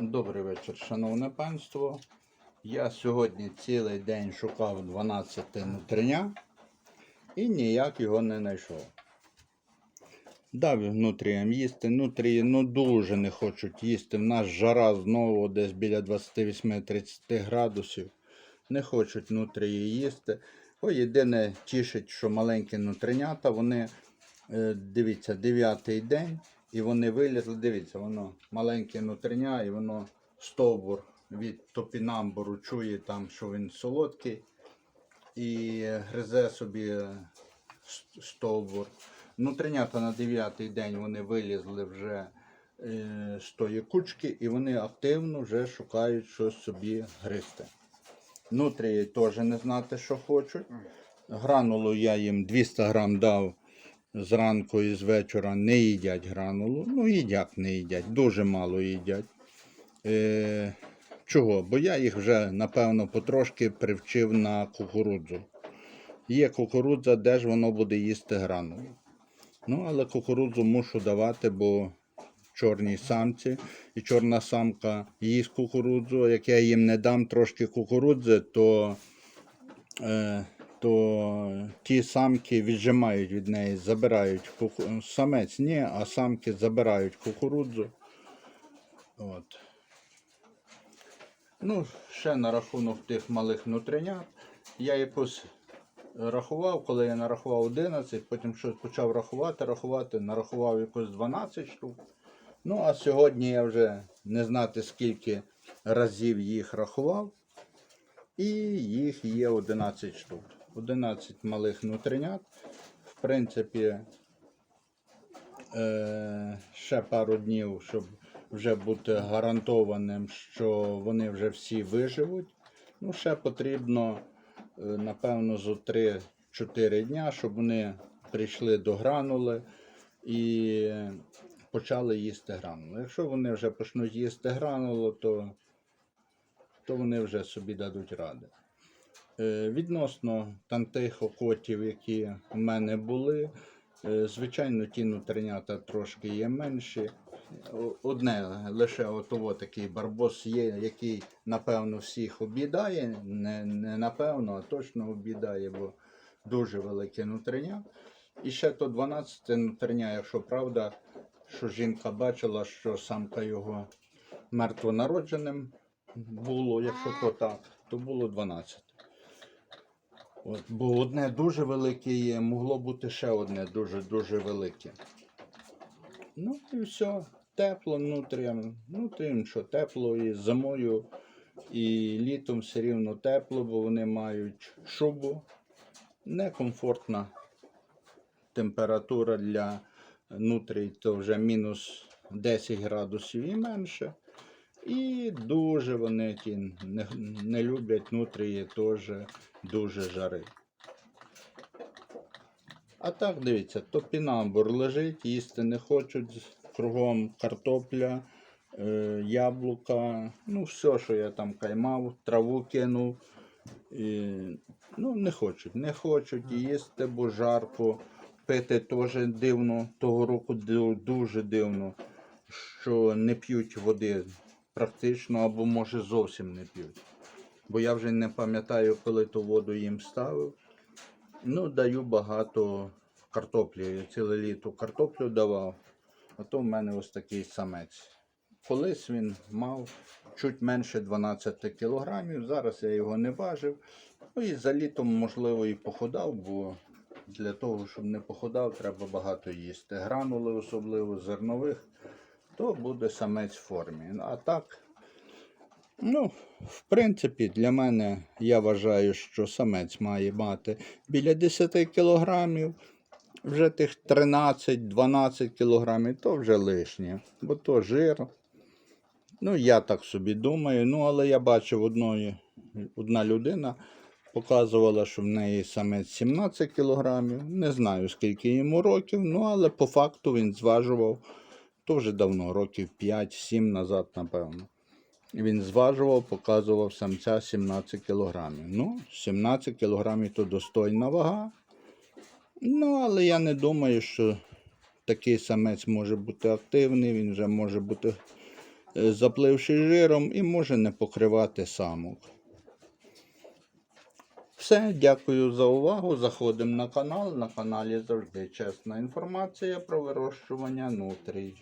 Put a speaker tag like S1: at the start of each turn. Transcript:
S1: Добрий вечір, шановне панство. Я сьогодні цілий день шукав 12 нутриня і ніяк його не знайшов. Дав нутріям їсти. Нутрії ну дуже не хочуть їсти. В нас жара знову десь біля 28-30 градусів. Не хочуть нутрії їсти. О, єдине тішить, що маленькі нутринята, вони, е, дивіться, дев'ятий день, і вони вилізли. Дивіться, воно маленьке нутриня, і воно стовбур від топінамбуру чує там, що він солодкий. І гризе собі е, стовбур. Нутринята на дев'ятий день вони вилізли вже е, з тої кучки, і вони активно вже шукають щось собі гризти. Нутрії теж не знати, що хочуть. Гранулу я їм 200 грам дав зранку і з вечора. Не їдять гранулу. Ну, їдять, не їдять. Дуже мало їдять. Е, чого? Бо я їх вже, напевно, потрошки привчив на кукурудзу. Є кукурудза, де ж воно буде їсти гранулу. Ну, але кукурудзу мушу давати, бо чорній самці і чорна самка їсть кукурудзу. Як я їм не дам трошки кукурудзи, то, е, то ті самки віджимають від неї, забирають куку... самець ні, а самки забирають кукурудзу. От. Ну, ще на рахунок тих малих нутринят. Я якось рахував, коли я нарахував 11, потім щось почав рахувати, рахувати, нарахував якось 12 штук. Ну, а сьогодні я вже не знати скільки разів їх рахував. І їх є 11 штук. 11 малих нутринят. В принципі, е, ще пару днів, щоб вже бути гарантованим, що вони вже всі виживуть. Ну, ще потрібно, е, напевно, за 3-4 дня, щоб вони прийшли до гранули і почали їсти гранулу. Якщо вони вже почнуть їсти гранулу, то, то вони вже собі дадуть ради. Е, Відносно там тих окотів, які у мене були, е, звичайно, ті нутринята трошки є менші. Одне лише отово такий барбос є, який напевно всіх обідає. Не, не напевно, а точно обідає, бо дуже велике нутриня. І ще то 12 нутриня, якщо правда, що жінка бачила, що самка його мертвонародженим було, якщо то так, то було 12. От, бо одне дуже велике є, могло бути ще одне дуже-дуже велике. Ну і все. Тепло внутрям. Внутрім, що тепло і зимою, і літом все рівно тепло, бо вони мають шубу. Некомфортна температура для нутрій, то вже мінус 10 градусів і менше. І дуже вони ті не, не люблять нутрії теж дуже жари. А так дивіться, топінамбур лежить, їсти не хочуть, кругом картопля, е, яблука, ну все, що я там каймав, траву кинув. І, ну, не хочуть, не хочуть їсти, бо жарко. Пити теж дивно, того року дуже дивно, що не п'ють води практично або може зовсім не п'ють. Бо я вже не пам'ятаю, коли ту воду їм ставив. Ну, даю багато картоплі. Я ціле літо картоплю давав. А то в мене ось такий самець. Колись він мав чуть менше 12 кілограмів. Зараз я його не важив. Ну і за літом, можливо, і походав, бо для того, щоб не походав, треба багато їсти. Гранули, особливо зернових, то буде самець в формі. А так, ну, в принципі, для мене я вважаю, що самець має мати біля 10 кілограмів. Вже тих 13-12 кілограмів, то вже лишнє, бо то жир. Ну, я так собі думаю. Ну, але я бачив одної, одна людина показувала, що в неї самець 17 кілограмів. Не знаю, скільки йому років, ну але по факту він зважував то вже давно, років 5-7 назад, напевно. Він зважував, показував самця 17 кілограмів. Ну, 17 кілограмів то достойна вага. Ну, але я не думаю, що такий самець може бути активний, він вже може бути е, запливши жиром і може не покривати самок. Все, дякую за увагу. Заходимо на канал. На каналі завжди чесна інформація про вирощування нутрій.